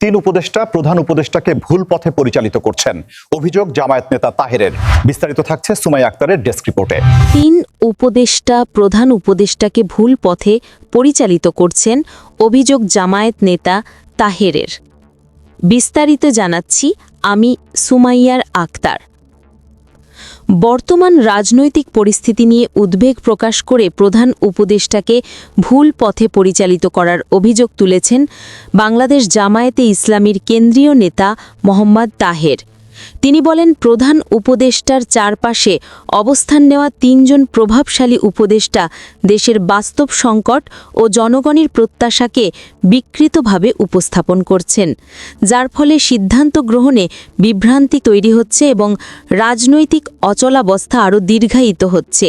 তিন উপদেষ্টা প্রধান উপদেষ্টাকে ভুল পথে পরিচালিত করছেন। অভিযোগ জামায়াত নেতা তাহেরের। বিস্তারিত থাকছে সুমাই আক্তারের ডেস্ক রিপোর্টে। তিন উপদেষ্টা প্রধান উপদেষ্টাকে ভুল পথে পরিচালিত করছেন অভিযোগ জামায়াত নেতা তাহেরের। বিস্তারিত জানাচ্ছি আমি সুমাইয়ার আক্তার। বর্তমান রাজনৈতিক পরিস্থিতি নিয়ে উদ্বেগ প্রকাশ করে প্রধান উপদেষ্টাকে ভুল পথে পরিচালিত করার অভিযোগ তুলেছেন বাংলাদেশ জামায়াতে ইসলামীর কেন্দ্রীয় নেতা মোহাম্মদ তাহের। তিনি বলেন, প্রধান উপদেষ্টার চারপাশে অবস্থান নেওয়া তিনজন প্রভাবশালী উপদেষ্টা দেশের বাস্তব সংকট ও জনগণের প্রত্যাশাকে বিকৃতভাবে উপস্থাপন করছেন। যার ফলে সিদ্ধান্ত গ্রহণে বিভ্রান্তি তৈরি হচ্ছে এবং রাজনৈতিক অচলাবস্থা আরও দীর্ঘায়িত হচ্ছে।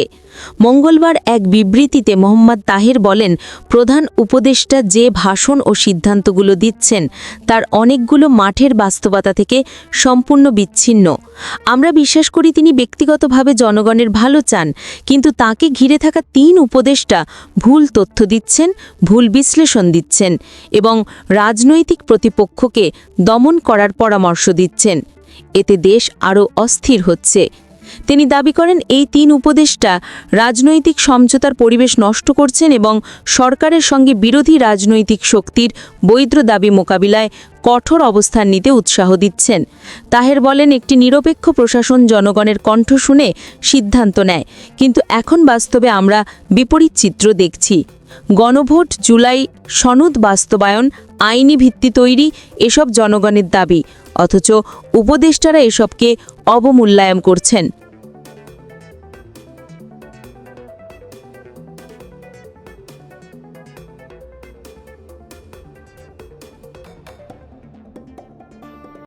মঙ্গলবার এক বিবৃতিতে মোহাম্মদ তাহের বলেন, প্রধান উপদেষ্টা যে ভাষণ ও সিদ্ধান্তগুলো দিচ্ছেন, তার অনেকগুলো মাঠের বাস্তবতা থেকে সম্পূর্ণ বিচ্ছিন্ন। আমরা বিশ্বাস করি তিনি ব্যক্তিগতভাবে জনগণের ভালো চান, কিন্তু তাকে ঘিরে থাকা তিন উপদেষ্টা ভুল তথ্য দিচ্ছেন, ভুল বিশ্লেষণ দিচ্ছেন এবং রাজনৈতিক প্রতিপক্ষকে দমন করার পরামর্শ দিচ্ছেন। এতে দেশ আরও অস্থির হচ্ছে। তিনি দাবি করেন এই তিন উপদেষ্টা রাজনৈতিক সমঝোতার পরিবেশ নষ্ট করছেন এবং সরকারের সঙ্গে বিরোধী রাজনৈতিক শক্তির বৈধ দাবি মোকাবিলায় কঠোর অবস্থান নিতে উৎসাহ দিচ্ছেন। তাহের বলেন, একটি নিরপেক্ষ প্রশাসন জনগণের কণ্ঠ শুনে সিদ্ধান্ত নেয়, কিন্তু এখন বাস্তবে আমরা বিপরীত চিত্র দেখছি। গণভোট, জুলাই সনদ বাস্তবায়ন, আইনি ভিত্তি তৈরি, এসব জনগণের দাবি, অথচ উপদেষ্টারা এসবকে অবমূল্যায়ন করছেন।